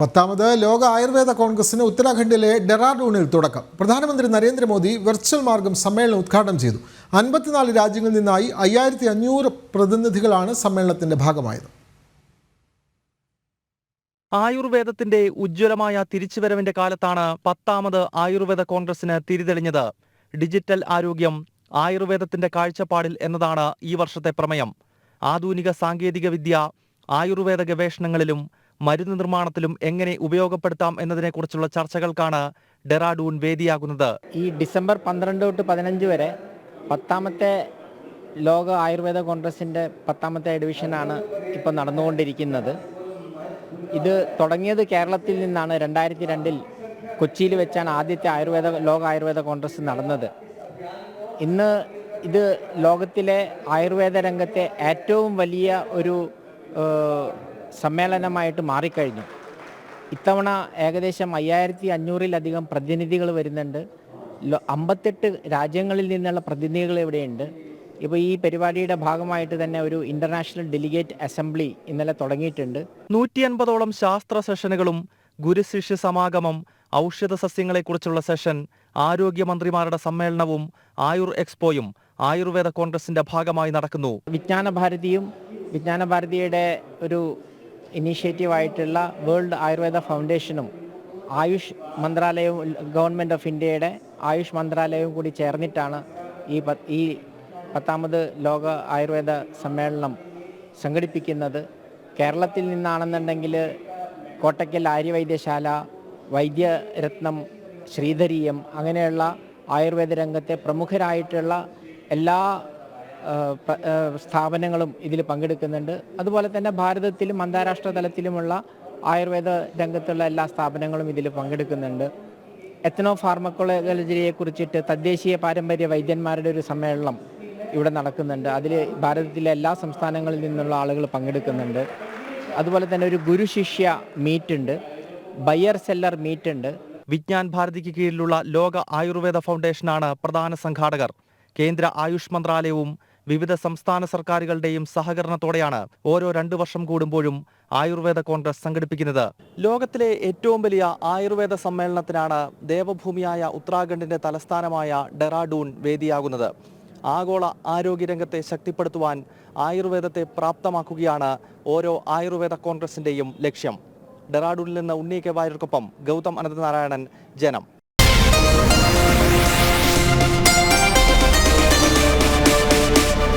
പത്താമത് ലോക ആയുർവേദ കോൺഗ്രസിന് ഉത്തരാഖണ്ഡിലെ ഡെറാഡൂണിൽ തുടക്കം. പ്രധാനമന്ത്രി നരേന്ദ്രമോദി വെർച്വൽ മാർഗം സമ്മേളനം ഉദ്ഘാടനം ചെയ്തു. അൻപത്തിനാല് രാജ്യങ്ങളിൽ നിന്നായി അയ്യായിരത്തി അഞ്ഞൂറ് പ്രതിനിധികളാണ് സമ്മേളനത്തിന്റെ ഭാഗമായത്. ആയുർവേദത്തിന്റെ ഉജ്ജ്വലമായ തിരിച്ചുവരവിന്റെ കാലത്താണ് പത്താമത് ആയുർവേദ കോൺഗ്രസിന് തിരിതെളിഞ്ഞത്. ഡിജിറ്റൽ ആരോഗ്യം ആയുർവേദത്തിന്റെ കാഴ്ചപ്പാടിൽ എന്നതാണ് ഈ വർഷത്തെ പ്രമേയം. ആധുനിക സാങ്കേതിക വിദ്യ ആയുർവേദ ഗവേഷണങ്ങളിലും മരുന്ന് നിർമ്മാണത്തിലും എങ്ങനെ ഉപയോഗപ്പെടുത്താം എന്നതിനെക്കുറിച്ചുള്ള ചർച്ചകൾക്കാണ് ഡെറാഡൂൺ വേദിയാകുന്നത്. ഈ ഡിസംബർ പന്ത്രണ്ട് തൊട്ട് പതിനഞ്ച് വരെ പത്താമത്തെ ലോക ആയുർവേദ കോൺഗ്രസിന്റെ പത്താമത്തെ എഡിഷനാണ് ഇപ്പോൾ നടന്നുകൊണ്ടിരിക്കുന്നത്. ഇത് തുടങ്ങിയത് കേരളത്തിൽ നിന്നാണ് രണ്ടായിരത്തി രണ്ടിൽ കൊച്ചിയിൽ വെച്ചാണ് ആദ്യത്തെ ആയുർവേദ ലോക ആയുർവേദ കോൺഗ്രസ് നടന്നത്. ഇന്ന് ഇത് ലോകത്തിലെ ആയുർവേദ രംഗത്തെ ഏറ്റവും വലിയ ഒരു സമ്മേളനമായിട്ട് മാറിക്കഴിഞ്ഞു. ഇത്തവണ ഏകദേശം അയ്യായിരത്തി അഞ്ഞൂറിലധികം പ്രതിനിധികൾ വരുന്നുണ്ട്. അമ്പത്തെട്ട് രാജ്യങ്ങളിൽ നിന്നുള്ള പ്രതിനിധികൾ ഇവിടെയുണ്ട്. ഇപ്പോൾ ഈ പരിപാടിയുടെ ഭാഗമായിട്ട് തന്നെ ഒരു ഇന്റർനാഷണൽ ഡെലിഗേറ്റ് അസംബ്ലി ഇന്നലെ തുടങ്ങിയിട്ടുണ്ട്. നൂറ്റി അൻപതോളം ശാസ്ത്ര സെഷനുകളും ഗുരുശിഷ്യ സമാഗമം ഔഷധ സസ്യങ്ങളെക്കുറിച്ചുള്ള സെഷൻ ആരോഗ്യമന്ത്രിമാരുടെ സമ്മേളനവും ആയുർ എക്സ്പോയും ആയുർവേദ കോൺഗ്രസിന്റെ ഭാഗമായി നടക്കുന്നു. വിജ്ഞാന ഭാരതിയും വിജ്ഞാന ഭാരതിയുടെ ഒരു ഇനീഷ്യേറ്റീവായിട്ടുള്ള വേൾഡ് ആയുർവേദ ഫൗണ്ടേഷനും ആയുഷ് മന്ത്രാലയവും ഗവൺമെന്റ് ഓഫ് ഇന്ത്യയുടെ ആയുഷ് മന്ത്രാലയവും കൂടി ചേർന്നിട്ടാണ് ഈ ഈ പത്താമത് ലോക ആയുർവേദ സമ്മേളനം സംഘടിപ്പിക്കുന്നത്. കേരളത്തിൽ നിന്നാണെന്നുണ്ടെങ്കിൽ കോട്ടയ്ക്കൽ ആര്യവൈദ്യശാല വൈദ്യരത്നം ശ്രീധരീയം അങ്ങനെയുള്ള ആയുർവേദ രംഗത്തെ പ്രമുഖരായിട്ടുള്ള എല്ലാ സ്ഥാപനങ്ങളും ഇതിൽ പങ്കെടുക്കുന്നുണ്ട്. അതുപോലെ തന്നെ ഭാരതത്തിലും അന്താരാഷ്ട്ര തലത്തിലുമുള്ള ആയുർവേദ രംഗത്തുള്ള എല്ലാ സ്ഥാപനങ്ങളും ഇതിൽ പങ്കെടുക്കുന്നുണ്ട്. എത്തനോ ഫാർമക്കോളജിയെ കുറിച്ചിട്ട് തദ്ദേശീയ പാരമ്പര്യ വൈദ്യന്മാരുടെ ഒരു സമ്മേളനം ഇവിടെ നടക്കുന്നുണ്ട്. അതിൽ ഭാരതത്തിലെ എല്ലാ സംസ്ഥാനങ്ങളിൽ നിന്നുള്ള ആളുകൾ പങ്കെടുക്കുന്നുണ്ട്. അതുപോലെ തന്നെ ഒരു ഗുരു ശിഷ്യ മീറ്റ് ഉണ്ട് ബയർ സെല്ലർ മീറ്റ് ഉണ്ട് വിജ്ഞാൻ ഭാരതിക്ക് കീഴിലുള്ള ലോക ആയുർവേദ ഫൗണ്ടേഷനാണ് പ്രധാന സംഘാടകർ. കേന്ദ്ര ആയുഷ് മന്ത്രാലയവും വിവിധ സംസ്ഥാന സർക്കാരുകളുടെയും സഹകരണത്തോടെയാണ് ഓരോ രണ്ടു വർഷം കൂടുമ്പോഴും ആയുർവേദ കോൺഗ്രസ് സംഘടിപ്പിക്കുന്നത്. ലോകത്തിലെ ഏറ്റവും വലിയ ആയുർവേദ സമ്മേളനത്തിനാണ് ദേവഭൂമിയായ ഉത്തരാഖണ്ഡിന്റെ തലസ്ഥാനമായ ഡെറാഡൂൺ വേദിയാകുന്നത്. ആഗോള ആരോഗ്യരംഗത്തെ ശക്തിപ്പെടുത്തുവാൻ ആയുർവേദത്തെ പ്രാപ്തമാക്കുകയാണ് ഓരോ ആയുർവേദ കോൺഗ്രസിന്റെയും ലക്ഷ്യം. ഡെറാഡൂണിൽ നിന്ന് ഉണ്ണി കെ വാര്യർക്കൊപ്പം ഗൗതം അനന്തനാരായണൻ ജനം.